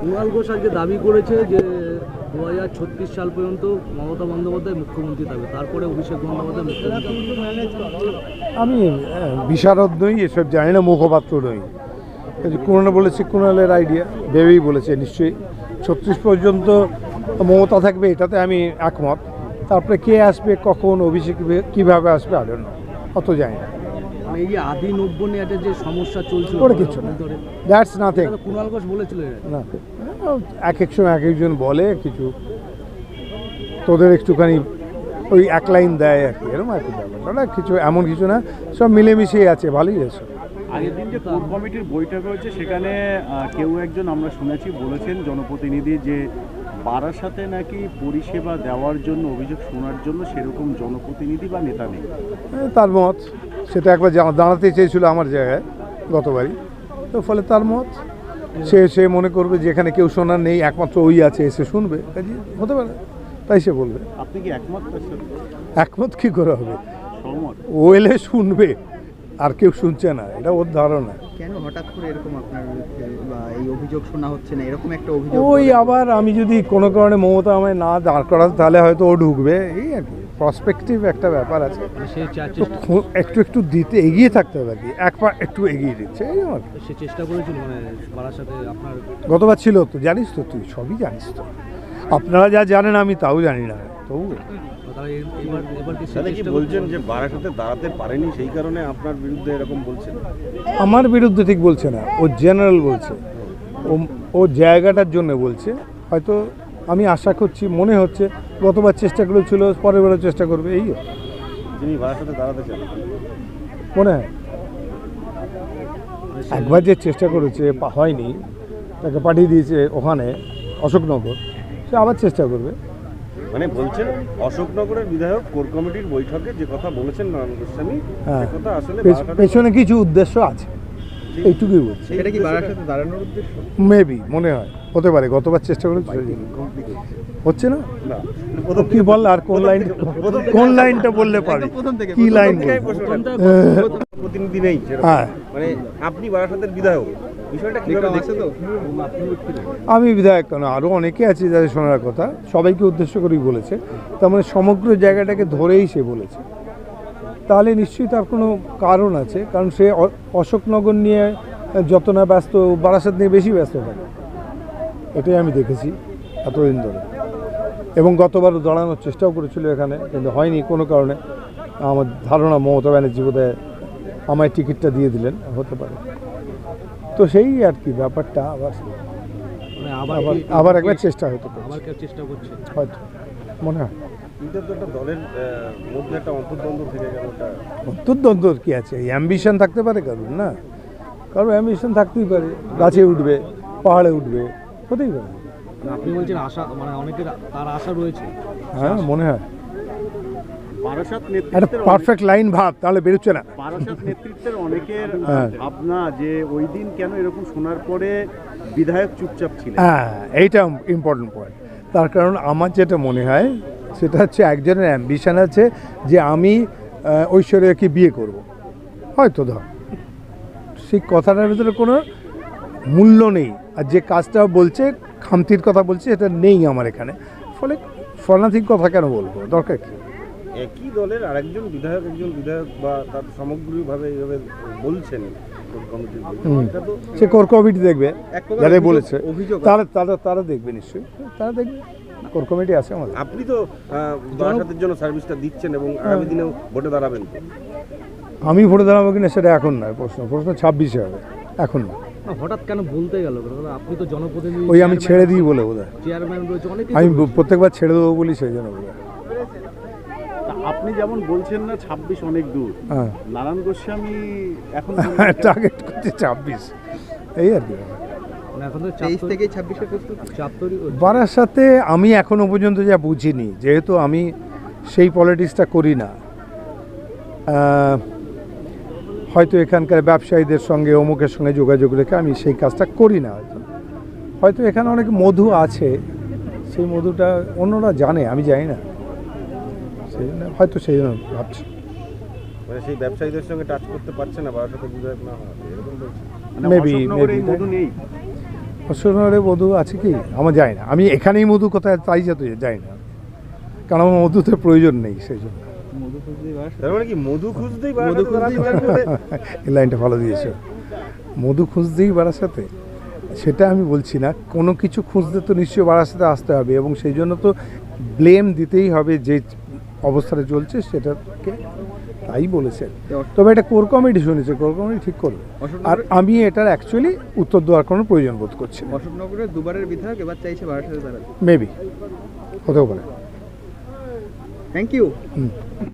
কুণাল ঘোষ আজকে দাবি করেছে যে দু হাজার ছত্রিশ সাল পর্যন্ত মমতা বন্দ্যোপাধ্যায় মুখ্যমন্ত্রী থাকবে, তারপরে অভিষেক বন্দ্যোপাধ্যায় মুখ্যমন্ত্রী আমি বিশারদ নই, এসব জানি না, মুখপাত্র নই। কুণাল বলেছে, কুণালের আইডিয়া ভেবেই বলেছে, নিশ্চয়ই। ছত্রিশ পর্যন্ত মমতা থাকবে, এটাতে আমি একমত। তারপরে কে আসবে, কখন, অভিষেক কীভাবে আসবে আরেন অত জানি না। মানে এই যে আদি নব্য নিয়ে একটা যে সমস্যা চলছিল ওটা কিচ্ছু না। দ্যাটস নাথিং কুণাল ঘোষ বলেছিল না এক এক সময় এক একজন বলে কিছু। তোদের একটুখানি ওই এক লাইন দেয় আর কি। এরকম আর কি ব্যাপারটা না কিছু এমন কিছু না। সব মিলেমিশেই আছে ভালোই আছে। আগের দিন যে কোর কমিটির বৈঠক হয়েছে সেখানে কেউ একজন আমরা শুনেছি বলেছেন জনপ্রতিনিধি যে বারাসাতে নাকি পরিষেবা দেওয়ার জন্য অভিযোগ শোনার জন্য সেরকম জনপ্রতিনিধি বা নেতা নেই। তার মত। সেটা একবার দাঁড়াতে চেয়েছিল আমার জায়গায় গতবারই। তো ফলে তার মত সে সে মনে করবে যে এখানে কেউ শোনার নেই একমাত্র ওই আছে এসে শুনবে। কাজে হতে পারে তাই সে বলবে। আপনি কি একমত একমত কী করে হবে? ও এলে শুনবে আর কেউ শুনছে না এটা ওর ধারণা। কেন হঠাৎ করে এরকম আপনার এই অভিযোগ শোনা হচ্ছে না? এরকম একটা অভিযোগ ওই আবার আমি যদি কোনো কারণে মমতা আমায় না দাঁড় করাতে তাহলে হয়তো ও ঢুকবে এই আর কি। প্রসপেক্টিভ একটা ব্যাপার আছে। মানে তো একটু একটু দিতে এগিয়ে থাকতে হবে আর কি। এক পা একটু এগিয়ে দিচ্ছে এই আর কি। সে চেষ্টা করেছিল মানে বারাসাতে আপনার গতবার ছিল তো জানিস তো তুই সবই জানিস তো। আপনারা যা জানেন আমি তাও জানি না। তবু তারা এ- এবার এবার কি সে তাহলে কি চেষ্টা বলছেন যে বারাসাতে দাঁড়াতে পারেনি সেই কারণে আপনার বিরুদ্ধে এরকম বলছেন? আমার বিরুদ্ধে ঠিক বলছে না ও জেনারেল বলছে। ও ও জায়গাটার জন্য বলছে। হয়তো আমি আশা করছি মনে হচ্ছে গতবার চেষ্টা করেছিল পরের বারও চেষ্টা করবে এই। যিনি বারাসাতে দাঁড়াতে চান। মনে হয়? একবার যে চেষ্টা করেছে হয়নি তাকে পাঠিয়ে দিয়েছে ওখানে অশোকনগর সে আবার চেষ্টা করবে। মানে বলছেন অশোকনগরের বিধায়ক কোর কমিটির বৈঠকে যে কথা বলেছেন নারায়ণ গোস্বামী হ্যাঁ। কথা আসলে পেছ- পেছনে কিছু উদ্দেশ্য আছে। এইটুকুই বলছি। এটা কি বারাসাতে দাঁড়ানোর উদ্দেশ্য? মেবি মনে হয়। হতে পারে গতবার চেষ্টা করেছে হচ্ছে না? কি বল আর কোন লাইন কোন লাইনটা বললে পারি কি লাইন প্রতিনিধি নেই হ্যাঁ। মানে আপনি বারাসাতের বিধায়ক আমি বিধায়ক কেন? আরও অনেকে আছে যাদের শোনার কথা। সবাইকে উদ্দেশ্য করেই বলেছে। তার মানে সমগ্র জায়গাটাকে ধরেই সে বলেছে। তাহলে নিশ্চয়ই তার কোনো কারণ আছে কারণ সে অশোকনগর নিয়ে যত না ব্যস্ত বারাসাত নিয়ে বেশি ব্যস্ত থাকে। এটাই আমি দেখেছি এতদিন ধরে। এবং গতবারও দাঁড়ানোর চেষ্টাও করেছিল এখানে কিন্তু হয়নি কোনো কারণে। আমার ধারণা মমতা ব্যানার্জি বোধহয় আমায় টিকিটটা দিয়ে দিলেন হতে পারে। তো সেই আর কি ব্যাপারটা আবার মানে আবার একবার চেষ্টা হতে পারে হয়তো। মনে হয়। এটা তো একটা দলের মধ্যে একটা অন্তর্দ্বন্দ্ব কি আছে? অ্যাম্বিশন থাকতে পারে কারণ না? কারণ অ্যাম্বিশন থাকতেই পারে। গাছে উঠবে পাহাড়ে উঠবে হতেই পারে। মানে আপনি বলছেন আশা মানে অনেকের তার আশা রয়েছে। হ্যাঁ মনে হয়। একটা পারফেক্ট লাইন ভাব তাহলে বেরোচ্ছে না। বারাসাত নেতৃত্বের অনেকের হ্যাঁ। ভাবনা যে ওই দিন কেন এরকম শোনার পরে বিধায়ক চুপচাপ ছিলেন? হ্যাঁ এইটা ইম্পর্টেন্ট পয়েন্ট তার কারণ আমার যেটা মনে হয়, সেটা হচ্ছে একজনের অ্যাম্বিশান আছে যে আমি ঐশ্বর্যাকে বিয়ে করব। হয়তো ধর। সেই কথাটার ভিতরে কোনো মূল্য নেই। আর যে কাজটা বলছে, খামতির কথা বলছে এটা নেই আমার এখানে। ফলে ফলান্তিক কথা কেন বলব? দরকার কি? একই দলের আরেকজন বিধায়ক, একজন বিধায়ক বা তার সামগ্রিকভাবে এইভাবে বলছেন সে কোর কমিটি দেখবে যারা বলেছে। তারা তারা তারা দেখবে নিশ্চয়ই। তারা দেখবে। কোর কমিটি আছে আমাদের। আপনি তো বারাসাতের জন্য সার্ভিসটা দিচ্ছেন এবং আগামী দিনেও ভোটে দাঁড়াবেন আমি ভোটে দাঁড়াবো কিনা সেটা এখন নয় প্রশ্ন। প্রশ্ন ছাব্বিশে হবে এখন না হঠাৎ কেন বলতে গেল? আপনি তো জনপ্রতিনিধি ওই আমি ছেড়ে দিই বলে বোধ হয় চেয়ারম্যান রয়েছে অনেকে আমি প্রত্যেকবার ছেড়ে দেবো বলি সেই জন্য বোধ হয় আপনি যেমন বলছেন না ছাব্বিশ অনেক দূর। হ্যাঁ। নারায়ণ গোস্বামী এখন টার্গেট করছে ছাব্বিশ। এই আর কি। মানে সাথে আমি এখনও পর্যন্ত যা বুঝিনি যেহেতু আমি সেই পলিটিক্সটা করি না। হয়তো এখানকার ব্যবসায়ীদের সঙ্গে অমুকের সঙ্গে যোগাযোগ রেখে আমি সেই কাজটা করি না হয়তো। হয়তো এখানে অনেক মধু আছে সেই মধুটা অন্যরা জানে আমি জানি না। সেই জন্য হয়তো সেই জন্য ভাবছি। মানে সেই ব্যবসায়ীদের সঙ্গে টাচ করতে পারছে না বারাসাতের বিধায়ক না এরকম বলছেন মানে Maybe, অশোকনগরে মধু নেই। অশোকনগরে মধু আছে কি? আমার যায় না। আমি এখানেই মধু কোথায় তাই যেতে যাই না। কারণ আমার মধুতে প্রয়োজন নেই সেই জন্য। মানে কি মধু খুঁজতেই মধু এই লাইনটা ভালো দিয়েছ। মধু খুঁজতেই বারাসাতে সেটা আমি বলছি না। কোনো কিছু খুঁজতে তো নিশ্চয়ই বারাসাতে আসতে হবে এবং সেই জন্য তো ব্লেম দিতেই হবে যে অবস্থাটা চলছে সেটাকে তাই বলেছেন তবে এটা কোর কমিটি শুনেছে কোর কমিটি ঠিক করবে। আর আমি এটার অ্যাকচুয়ালি উত্তর দেওয়ার কোনো প্রয়োজন বোধ করছি অশোকনগরের দুবারের বিধায়ক এবার চাইছে বারাসাতে মেবি হতেও পারে। Thank you hmm.